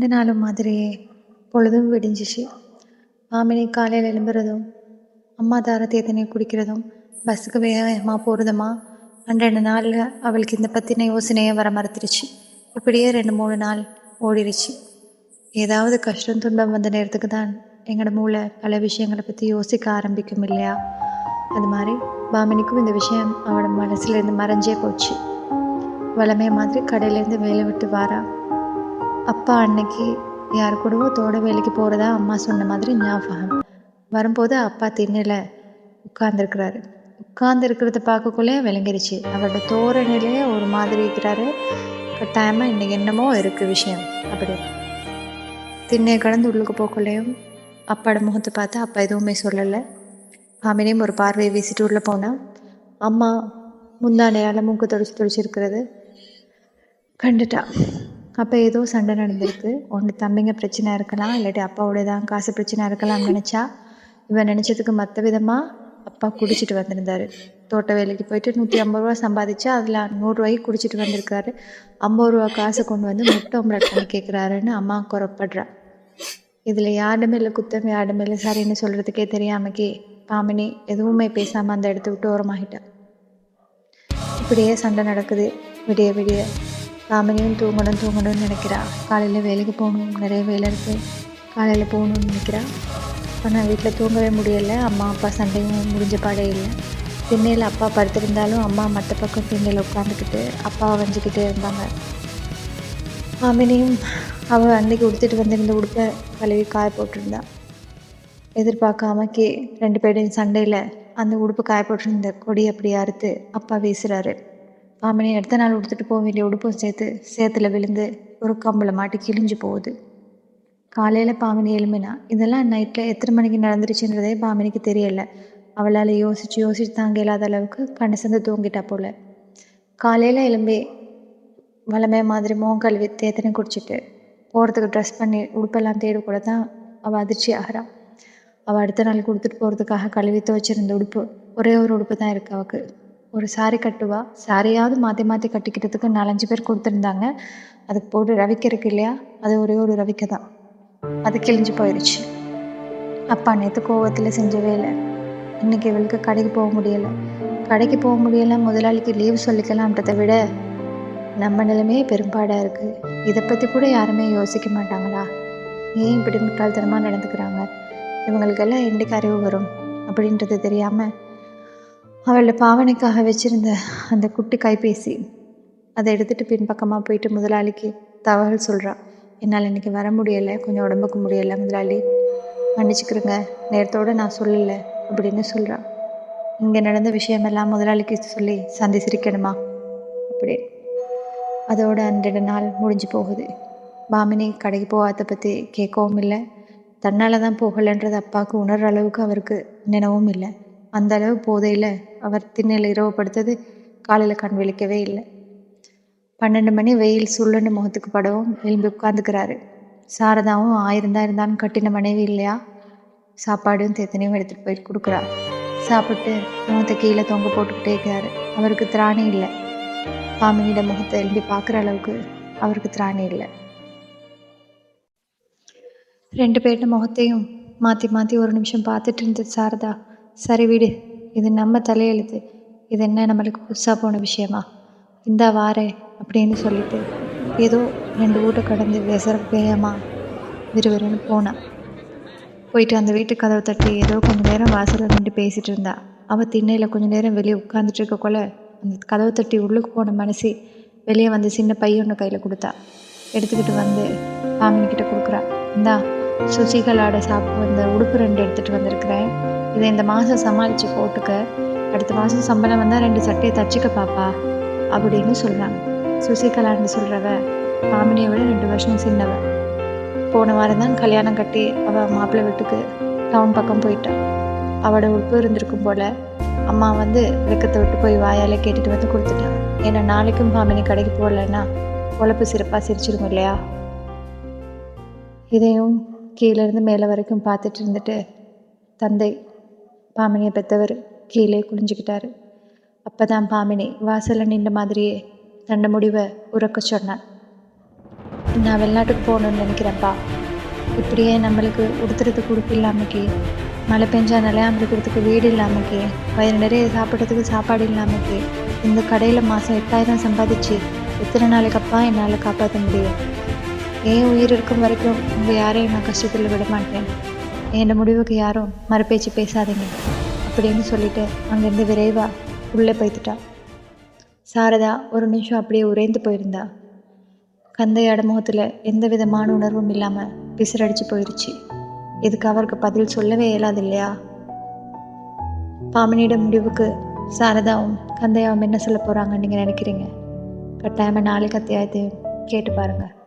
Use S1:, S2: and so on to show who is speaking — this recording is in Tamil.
S1: இந்த நாளும் மாதிரியே பொழுதும் விடிஞ்சிச்சு. மாமினி காலையில் எழும்புறதும் அம்மா தார தேத்தனை குடிக்கிறதும் பஸ்ஸுக்கு வேகமாக போகிறதுமா ரெண்டு நாளில் அவளுக்கு இந்த பற்றின யோசனையே வர மறுத்துருச்சு. இப்படியே ரெண்டு மூணு நாள் ஓடிடுச்சு ஏதாவது கஷ்டம் துன்பம் வந்த நேரத்துக்கு தான் எங்களோட மூளை பல விஷயங்களை பற்றி யோசிக்க ஆரம்பிக்கும் இல்லையா? அது மாதிரி பாமினிக்கும் இந்த விஷயம் அவளோட மனசுலேருந்து மறைஞ்சே போச்சு. வளமே மாதிரி கடையிலேருந்து வேலை விட்டு வாரா. அப்பா அன்னைக்கு யார் கூடவோ தோட வேலைக்கு போகிறதா அம்மா சொன்ன மாதிரி ஞாபகம். வரும்போது அப்பா திண்ணையில் உட்கார்ந்துருக்கிறாரு. உட்கார்ந்துருக்கிறத பார்க்கக்குள்ளே விளங்கிருச்சு. அவரோட தோரணையிலேயே ஒரு மாதிரி இருக்கிறாரு. கட்டாயமாக இன்னைக்கு என்னமோ இருக்குது விஷயம். அப்படி. திண்ணையை கடந்து உள்ளுக்கு போக்குள்ளேயும் அப்பாவோட முகத்தை பார்த்து அப்பா எதுவுமே சொல்லலை. மாமினையும் ஒரு பார்வையை வீசிட்டு உள்ளே போனா அம்மா முந்தானையால் மூக்கு தொடச்சி தொடச்சிருக்கிறது கண்டுட்டா. அப்போ ஏதோ சண்டை நடந்திருக்கு. ஒன்று தம்பிங்க பிரச்சனை இருக்கலாம் இல்லாட்டி அப்பாவோட தான் காசு பிரச்சனை இருக்கலாம்னு நினச்சா இவன் நினச்சதுக்கு மற்ற விதமாக அப்பா குடிச்சிட்டு வந்திருந்தாரு. தோட்ட வேலைக்கு போயிட்டு நூற்றி ஐம்பது ரூபா சம்பாதிச்சு அதில் நூறுரூவாய்க்கு குடிச்சிட்டு வந்திருக்காரு. ஐம்பது ரூபா காசை கொண்டு வந்து முட்டை ஒம்பளட் பண்ணி கேட்குறாருன்னு அம்மா குறப்படுறா. இதில் யாருமே மேலே குத்தம் யாருமே மேலே சரின்னு சொல்கிறதுக்கே தெரியாமக்கே பாமினி எதுவுமே பேசாமல் அந்த இடத்த விட்டு ஓரமாகிட்டா. இப்படியே சண்டை நடக்குது. விடிய விடிய பாமினியும் தூங்கணும் தூங்கணும்னு நினைக்கிறா. காலையில் வேலைக்கு போகணும் நிறைய வேலை இருக்குது காலையில் போகணும்னு நினைக்கிறா. ஆனால் வீட்டில் தூங்கவே முடியலை. அம்மா அப்பா சண்டையும் முடிஞ்ச பாடே இல்லை. திண்ணையில் அப்பா படுத்திருந்தாலும் அம்மா மற்ற பக்கம் திண்ணையில் உட்காந்துக்கிட்டு அப்பாவை வஞ்சிக்கிட்டே இருந்தாங்க. ஆமினியும் அவள் அன்னைக்கு உடுத்துட்டு வந்திருந்த உடுப்பை கழுவி காய போட்டிருந்தா. எதிர்பார்க்காம கே ரெண்டு பேரையும் சண்டையில் அந்த உடுப்பு காய போட்டிருந்த கொடி அப்படி அறுத்து அப்பா வீசுகிறாரு பாமணி அடுத்த நாள் உடுத்துட்டு போக வேண்டிய உடுப்பும் சேர்த்து சேத்துல விழுந்து ஒரு கம்பில் மாட்டி கிழிஞ்சு போகுது. காலையில் பாமினி எழுமினா இதெல்லாம் நைட்டில் எத்தனை மணிக்கு நடந்துருச்சுன்றதே பாமினிக்கு தெரியலை. அவளால் யோசித்து யோசித்து தாங்க இல்லாத அளவுக்கு கண்ணு சேர்ந்து தூங்கிட்டா போல். காலையில் எலும்பி வளமே மாதிரி மோகம் கழுவி தேத்தனை குடிச்சிட்டு போகிறதுக்கு ட்ரெஸ் பண்ணி உடுப்பெல்லாம் தேடு கூட தான் அவள் அதிர்ச்சி ஆகிறா. அவள் அடுத்த நாள் கொடுத்துட்டு போகிறதுக்காக கழுவி துவச்சிருந்த உடுப்பு ஒரே ஒரு உடுப்பு தான் இருக்குது அவளுக்கு ஒரு சாரி கட்டுவா? சாரியாவது மாற்றி மாற்றி கட்டிக்கிறதுக்கு நாலஞ்சு பேர் கொடுத்துருந்தாங்க. அதுக்கு போட்டு ரவிக்கிறதுக்கு இல்லையா? அது ஒரே ஒரு ரவிக்கை தான். அது கிழிஞ்சு போயிடுச்சு அப்பா நேற்று கோவத்தில் செஞ்ச வேலை. இன்றைக்கி இவளுக்கு கடைக்கு போக முடியலை. கடைக்கு போக முடியலை முதலாளிக்கு லீவ் சொல்லிக்கலாம்ன்றதை விட நம்ம நிலைமையே பெரும்பாடாக இருக்குது இதை பற்றி கூட யாருமே யோசிக்க மாட்டாங்களா? ஏன் இப்படி முட்டாள்தனமாக நடந்துக்கிறாங்க? இவங்களுக்கெல்லாம் என்றைக்கு அறிவு வரும்? அப்படின்றது தெரியாமல் அவளோட பாவனைக்காக வச்சுருந்த அந்த குட்டி கைபேசி அதை எடுத்துகிட்டு பின்பக்கமாக போயிட்டு முதலாளிக்கு தகவல் சொல்கிறான் என்னால் இன்றைக்கி வர முடியலை கொஞ்சம் உடம்புக்கு முடியலை முதலாளி. மன்னிச்சுக்கிறேங்க நேரத்தோடு நான் சொல்லலை அப்படின்னு சொல்கிறான் இங்கே நடந்த விஷயமெல்லாம் முதலாளிக்கு சொல்லி சந்தி சிரிக்கணுமா அப்படி. அதோட அந்த ரெண்டு நாள் முடிஞ்சு போகுது. பாமினி கடைக்கு போகாத பற்றி கேட்கவும் இல்லை. தன்னால் தான் போகலைன்றது அப்பாவுக்கு உணர்கிற அளவுக்கு அவருக்கு நினைவும் இல்லை. அந்த அளவு போதையில் அவர் திண்ணையில் இரவு படுத்தது காலையில் கண் விழிக்கவே இல்லை. பன்னெண்டு மணி வெயில் சுள்ளுன்னு முகத்துக்கு படவும் எழும்பி உட்காந்துக்கிறாரு சாரதாவும் ஆயிரம் தான் இருந்தாலும் கட்டின மனைவி இல்லையா? சாப்பாடும் தேத்தனையும் எடுத்துகிட்டு போய் கொடுக்குறா. சாப்பிட்டு முகத்தை கீழே தொங்க போட்டுக்கிட்டே இருக்கிறாரு. அவருக்கு திராணி இல்லை. பாமினியோட முகத்தை எழும்பி பார்க்குற அளவுக்கு அவருக்கு திராணி இல்லை. ரெண்டு பேர்ட்ட முகத்தையும் மாற்றி மாற்றி ஒரு நிமிஷம் பார்த்துட்டு இருந்தது சாரதா சரி விடு. இது நம்ம தலையெழுத்து. இது என்ன நம்மளுக்கு புதுசாக போன விஷயமா? இந்தா வாரேன் அப்படின்னு சொல்லிட்டு ஏதோ ரெண்டு வீட்டை கடந்து விசர வேகமாக விறுவிறுன்னு போனான் போயிட்டு அந்த வீட்டு கதவை தட்டி ஏதோ கொஞ்சம் நேரம் வாசலில் நின்று பேசிகிட்டு இருந்தா. அவள் திண்ணையில் கொஞ்சம் நேரம் வெளியே உட்காந்துட்டு இருக்கக்குள்ள அந்த கதவை தட்டி உள்ளுக்கு போன மனசு வெளியே வந்து சின்ன பையன் ஒன்று கையில் கொடுத்தா. எடுத்துக்கிட்டு வந்து மாமினிக்கிட்ட கொடுக்குறா. இந்தா சுசிகளாட சாப்பிட்டு வந்த உடுப்பு ரெண்டு எடுத்துகிட்டு வந்திருக்கிறேன். இதை இந்த மாதம் சமாளித்து போட்டுக்க. அடுத்த மாதம் சம்பளம் வந்தால் ரெண்டு சட்டையை தச்சுக்க பாப்பா அப்படின்னு சொல்கிறாங்க சுசிகலான்னு சொல்கிறவ பாமினியை விட ரெண்டு வருஷம் சின்னவ. போன வாரம் தான் கல்யாணம் கட்டி அவள் மாப்பிள்ளை வீட்டுக்கு டவுன் பக்கம் போயிட்டான் அவளோட உப்பு இருந்திருக்கும் போல் அம்மா வந்து வெக்கத்தை விட்டு போய் வாயால் கேட்டுட்டு வந்து கொடுத்துட்டான் ஏன்னா நாளைக்கும் பாமினி கடைக்கு போடலன்னா உழப்பு சிறப்பாக சிரிச்சிடும் இல்லையா? இதையும் கீழேருந்து மேலே வரைக்கும் பார்த்துட்டு இருந்துட்டு தந்தை பாமினியை பெற்றவர் கீழே குளிஞ்சுக்கிட்டாரு அப்போ தான் பாமினி வாசலில் நின்ற மாதிரியே தன்னை முடிவை உறக்க சொன்னான். நான் வெளிநாட்டுக்கு போகணுன்னு நினைக்கிறேன்ப்பா. இப்படியே நம்மளுக்கு உடுத்துறதுக்கு உடுப்பு இல்லாமக்கி மழை பெஞ்சா நிலையாமக்கிறதுக்கு வீடு இல்லாமக்கி வயிறு நிறைய சாப்பிட்றதுக்கு சாப்பாடு இல்லாமக்கி இந்த கடையில் மாதம் எட்டாயிரம் சம்பாதிச்சு எத்தனை நாளைக்கு அப்பா என்னால் காப்பாற்ற முடியும்? ஏன் உயிர் இருக்கும் வரைக்கும் உங்கள் யாரையும் நான் கஷ்டத்தில் விட மாட்டேன். என் முடிவுக்கு யாரும் மறுபேச்சு பேசாதீங்க அப்படின்னு சொல்லிட்டு அங்கேருந்து விரைவாக உள்ளே போய்த்துட்டா. சாரதா ஒரு நிமிஷம் அப்படியே உறைந்து போயிருந்தா. கந்தையோட முகத்தில் எந்த விதமான உணர்வும் இல்லாமல் பிசிறடிச்சு போயிடுச்சு இதுக்கு அவருக்கு பதில் சொல்லவே இயலாது இல்லையா பாமனியோட முடிவுக்கு சாரதாவும் கந்தையாவும் என்ன சொல்ல போகிறாங்கன்னு நீங்கள் நினைக்கிறீங்க? கட்டாயமாக நாளைக்கு அத்தியாயத்தையும் கேட்டு பாருங்கள்